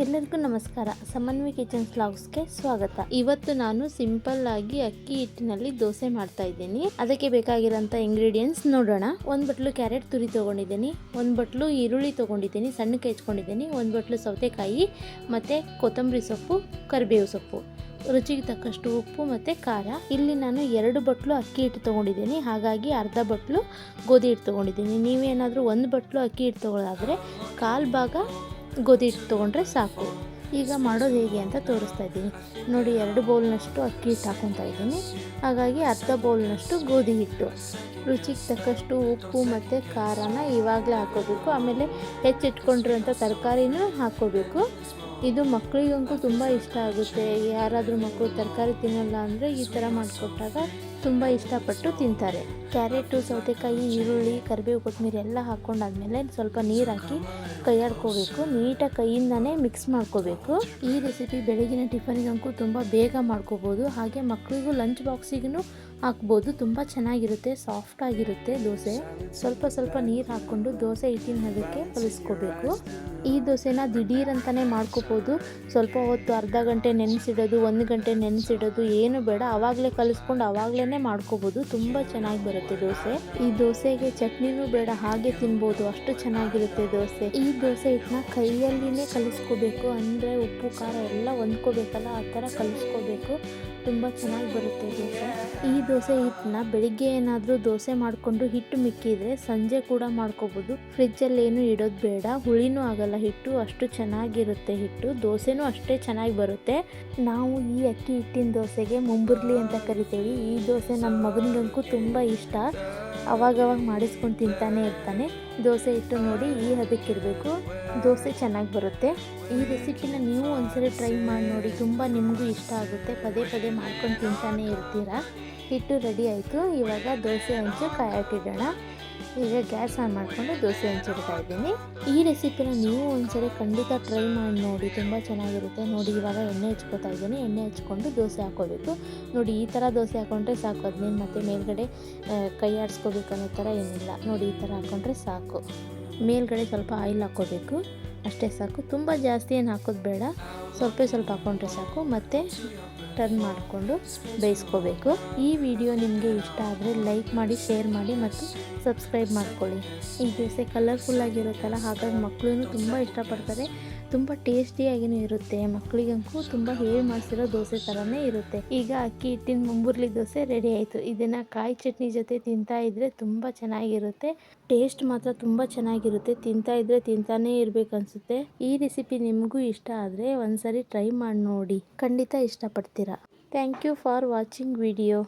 ಎಲ್ಲರಿಗೂ ನಮಸ್ಕಾರ. ಸಮನ್ವಿ ಕಿಚನ್ ಸ್ಲಾಗ್ಸ್ಗೆ ಸ್ವಾಗತ. ಇವತ್ತು ನಾನು ಸಿಂಪಲ್ ಆಗಿ ಅಕ್ಕಿ ಹಿಟ್ಟಿನಲ್ಲಿ ದೋಸೆ ಮಾಡ್ತಾ ಇದ್ದೀನಿ. ಅದಕ್ಕೆ ಬೇಕಾಗಿರೋಂಥ ಇಂಗ್ರೀಡಿಯೆಂಟ್ಸ್ ನೋಡೋಣ. ಒಂದು ಬಟ್ಲು ಕ್ಯಾರೆಟ್ ತುರಿ ತೊಗೊಂಡಿದ್ದೀನಿ, ಒಂದು ಬಟ್ಲು ಈರುಳ್ಳಿ ತೊಗೊಂಡಿದ್ದೀನಿ, ಸಣ್ಣಕ್ಕೆ ಹೆಚ್ಕೊಂಡಿದ್ದೀನಿ, ಒಂದು ಬಟ್ಲು ಸೌತೆಕಾಯಿ ಮತ್ತು ಕೊತ್ತಂಬರಿ ಸೊಪ್ಪು, ಕರಿಬೇವು ಸೊಪ್ಪು. ರುಚಿಗೆ ತಕ್ಕಷ್ಟು ಉಪ್ಪು ಮತ್ತು ಖಾರ. ಇಲ್ಲಿ ನಾನು ಎರಡು ಬಟ್ಲು ಅಕ್ಕಿ ಹಿಟ್ಟು ತೊಗೊಂಡಿದ್ದೀನಿ. ಹಾಗಾಗಿ ಅರ್ಧ ಬಟ್ಲು ಗೋಧಿ ಹಿಟ್ಟು ತೊಗೊಂಡಿದ್ದೀನಿ. ನೀವೇನಾದರೂ ಒಂದು ಬಟ್ಲು ಅಕ್ಕಿ ಹಿಟ್ಟು ತೊಗೊಳ್ಳೋದಾದರೆ ಕಾಲು ಭಾಗ ಗೋಧಿ ಹಿಟ್ಟು ತೊಗೊಂಡ್ರೆ ಸಾಕು. ಈಗ ಮಾಡೋದು ಹೇಗೆ ಅಂತ ತೋರಿಸ್ತಾ ಇದ್ದೀನಿ. ನೋಡಿ, ಎರಡು ಬೌಲ್ನಷ್ಟು ಅಕ್ಕಿ ಹಿಟ್ಟು ಹಾಕೊತಾ ಇದ್ದೀನಿ. ಹಾಗಾಗಿ ಅರ್ಧ ಬೌಲ್ನಷ್ಟು ಗೋಧಿ ಹಿಟ್ಟು. ರುಚಿಗೆ ತಕ್ಕಷ್ಟು ಉಪ್ಪು ಮತ್ತು ಖಾರನ ಇವಾಗಲೇ ಹಾಕೋಬೇಕು. ಆಮೇಲೆ ಹೆಚ್ಚಿಟ್ಕೊಂಡಿರೋಂಥ ತರಕಾರಿನೂ ಹಾಕ್ಕೋಬೇಕು ಇದು ಮಕ್ಕಳಿಗಂತೂ ತುಂಬ ಇಷ್ಟ ಆಗುತ್ತೆ. ಯಾರಾದರೂ ಮಕ್ಕಳು ತರಕಾರಿ ತಿನ್ನಲ್ಲ ಅಂದರೆ ಈ ಥರ ಮಾಡಿಕೊಟ್ಟಾಗ ತುಂಬ ಇಷ್ಟಪಟ್ಟು ತಿಂತಾರೆ. ಕ್ಯಾರೆಟು, ಸೌತೆಕಾಯಿ, ಈರುಳ್ಳಿ, ಕರಿಬೇವು, ಕೊತ್ತಂಬರಿ ಎಲ್ಲ ಹಾಕ್ಕೊಂಡಾದ್ಮೇಲೆ ಸ್ವಲ್ಪ ನೀರು ಹಾಕಿ ಕೈಯಾಡ್ಕೋಬೇಕು ನೀಟಾಗಿ ಕೈಯಿಂದನೇ ಮಿಕ್ಸ್ ಮಾಡ್ಕೋಬೇಕು. ಈ ರೆಸಿಪಿ ಬೆಳಗಿನ ಟಿಫನ್ಗಂತೂ ತುಂಬ ಬೇಗ ಮಾಡ್ಕೋಬೋದು. ಹಾಗೆ ಮಕ್ಕಳಿಗೂ ಲಂಚ್ ಬಾಕ್ಸಿಗೂ ಹಾಕ್ಬೋದು. ತುಂಬ ಚೆನ್ನಾಗಿರುತ್ತೆ ಸಾಫ್ಟ್ ಆಗಿರುತ್ತೆ ದೋಸೆ. ಸ್ವಲ್ಪ ಸ್ವಲ್ಪ ನೀರು ಹಾಕ್ಕೊಂಡು ದೋಸೆ ಹಿಟ್ಟಿನ ಅದಕ್ಕೆ ಕಲಿಸ್ಕೋಬೇಕು. ಈ ದೋಸೆನ ದಿಢೀರಂತಲೇ ಮಾಡ್ಕೋಬೋದು. ಸ್ವಲ್ಪ ಹೊತ್ತು ಅರ್ಧ ಗಂಟೆ ನೆನೆಸಿಡೋದು, ಒಂದು ಗಂಟೆ ನೆನೆಸಿಡೋದು ಏನು ಬೇಡ. ಆವಾಗಲೇ ಕಲಿಸ್ಕೊಂಡು ಆವಾಗಲೇ ಮಾಡ್ಕೋಬೋದು. ತುಂಬ ಚೆನ್ನಾಗಿ ಬರುತ್ತೆ ದೋಸೆ. ಈ ದೋಸೆಗೆ ಚಟ್ನಿನೂ ಬೇಡ, ಹಾಗೆ ತಿನ್ಬೋದು. ಅಷ್ಟು ಚೆನ್ನಾಗಿರುತ್ತೆ ದೋಸೆ. ಈ ದೋಸೆ ಹಿಟ್ಟನ್ನ ಕೈಯಲ್ಲಿನೇ ಕಲಿಸ್ಕೋಬೇಕು. ಅಂದರೆ ಉಪ್ಪು, ಖಾರ ಎಲ್ಲ ಹೊಂದ್ಕೋಬೇಕಲ್ಲ, ಆ ಥರ ಕಲಿಸ್ಕೋಬೇಕು. ತುಂಬ ಚೆನ್ನಾಗಿ ಬರುತ್ತೆ ದೋಸೆ. ಈ ದೋಸೆ ಹಿಟ್ಟನ್ನ ಬೆಳಿಗ್ಗೆ ಏನಾದರೂ ದೋಸೆ ಮಾಡಿಕೊಂಡು ಹಿಟ್ಟು ಮಿಕ್ಕಿದ್ರೆ ಸಂಜೆ ಕೂಡ ಮಾಡ್ಕೋಬೋದು. ಫ್ರಿಜ್ಜಲ್ಲಿ ಏನು ಇಡೋದು ಬೇಡ. ಹುಳಿನೂ ಆಗಲ್ಲ ಹಿಟ್ಟು. ಅಷ್ಟು ಚೆನ್ನಾಗಿರುತ್ತೆ ಹಿಟ್ಟು. ದೋಸೆನೂ ಅಷ್ಟೇ ಚೆನ್ನಾಗಿ ಬರುತ್ತೆ. ನಾವು ಈ ಅಕ್ಕಿ ಹಿಟ್ಟಿನ ದೋಸೆಗೆ ಮುಂಬುರ್ಲಿ ಅಂತ ಕರಿತೀವಿ. ಈ ದೋಸೆ ನನ್ನ ಮಗನಿಗಂತೂ ತುಂಬ ಇಷ್ಟ. ಅವಾಗವಾಗ ಮಾಡಿಸ್ಕೊಂಡು ತಿಂತಾನೆ ಇರ್ತಾನೆ. ದೋಸೆ ಹಿಟ್ಟು ನೋಡಿ ಈ ಹದಕ್ಕಿರಬೇಕು ದೋಸೆ ಚೆನ್ನಾಗಿ ಬರುತ್ತೆ. ಈ ರೆಸಿಪಿನ ನೀವು ಒಂದ್ಸರಿ ಟ್ರೈ ಮಾಡಿ ನೋಡಿ, ತುಂಬ ನಿಮಗೂ ಇಷ್ಟ ಆಗುತ್ತೆ. ಪದೇ ಪದೇ ಮಾಡ್ಕೊಂಡು ತಿಂತಾನೆ ಇರ್ತೀರಾ? ಹಿಟ್ಟು ರೆಡಿ ಆಯಿತು. ಇವಾಗ ದೋಸೆ ಹಂಚು ಕಾಯಾಕಿಡೋಣ. ಈಗ ಗ್ಯಾಸ್ ಆನ್ ಮಾಡಿಕೊಂಡು ದೋಸೆ ಹಂಚಿಡ್ತಾ ಇದ್ದೀನಿ. ಈ ರೆಸಿಪಿನ ನೀವು ಒಂದ್ಸರಿ ಖಂಡಿತ ಟ್ರೈ ಮಾಡಿ ನೋಡಿ. ತುಂಬ ಚೆನ್ನಾಗಿರುತ್ತೆ. ನೋಡಿ, ಇವಾಗ ಎಣ್ಣೆ ಹಚ್ಕೋತಾ ಇದ್ದೀನಿ. ಎಣ್ಣೆ ಹಚ್ಕೊಂಡು ದೋಸೆ ಹಾಕೋಬೇಕು ನೋಡಿ, ಈ ಥರ ದೋಸೆ ಹಾಕೊಂಡ್ರೆ ಸಾಕು. ಅದನ್ನೇನು ಮತ್ತೆ ಮೇಲ್ಗಡೆ ಕೈ ಅನ್ನೋ ಥರ ಏನಿಲ್ಲ. ನೋಡಿ, ಈ ಥರ ಹಾಕ್ಕೊಂಡ್ರೆ ಸಾಕು. ಮೇಲ್ಗಡೆ ಸ್ವಲ್ಪ ಆಯಿಲ್ ಹಾಕ್ಕೋಬೇಕು. ಅಷ್ಟೇ ಸಾಕು. ತುಂಬ ಜಾಸ್ತಿ ಏನು ಹಾಕೋದು ಬೇಡ. ಸ್ವಲ್ಪ ಸ್ವಲ್ಪ ಹಾಕ್ಕೊಂಡ್ರೆ ಸಾಕು. ಮತ್ತು ಟರ್ನ್ ಮಾಡಿಕೊಂಡು ಬೇಯಿಸ್ಕೋಬೇಕು. ಈ ವಿಡಿಯೋ ನಿಮಗೆ ಇಷ್ಟ ಆದರೆ ಲೈಕ್ ಮಾಡಿ ಶೇರ್ ಮಾಡಿ ಮತ್ತು ಸಬ್ಸ್ಕ್ರೈಬ್ ಮಾಡ್ಕೊಳ್ಳಿ. ಈ ದೋಸೆ ಕಲರ್ಫುಲ್ಲಾಗಿರುತ್ತಲ್ಲ ಹಾಗಾಗಿ ಮಕ್ಕಳು ತುಂಬ ಇಷ್ಟಪಡ್ತಾರೆ. ತುಂಬ ಟೇಸ್ಟಿಯಾಗಿಯೂ ಇರುತ್ತೆ. ಮಕ್ಕಳಿಗಂತೂ ತುಂಬ ಹೇಳಿ ಮಾಡಿಸಿರೋ ದೋಸೆ ಥರನೇ ಇರುತ್ತೆ. ಈಗ ಅಕ್ಕಿ ಹಿಟ್ಟಿನ ಮುಂಬುರ್ಲಿ ದೋಸೆ ರೆಡಿ ಆಯಿತು. ಇದನ್ನು ಕಾಯಿ ಚಟ್ನಿ ಜೊತೆ ತಿಂತಾ ಇದ್ದರೆ ತುಂಬ ಚೆನ್ನಾಗಿರುತ್ತೆ. ಟೇಸ್ಟ್ ಮಾತ್ರ ತುಂಬ ಚೆನ್ನಾಗಿರುತ್ತೆ. ತಿಂತಾ ಇದ್ದರೆ ತಿಂತಾನೇ ಇರಬೇಕು ಅನ್ಸುತ್ತೆ. ಈ ರೆಸಿಪಿ ನಿಮಗೂ ಇಷ್ಟ ಆದರೆ ಒಂದ್ಸರಿ ಟ್ರೈ ಮಾಡಿ ನೋಡಿ. ಖಂಡಿತ ಇಷ್ಟಪಡ್ತೀರಾ. Thank you for watching video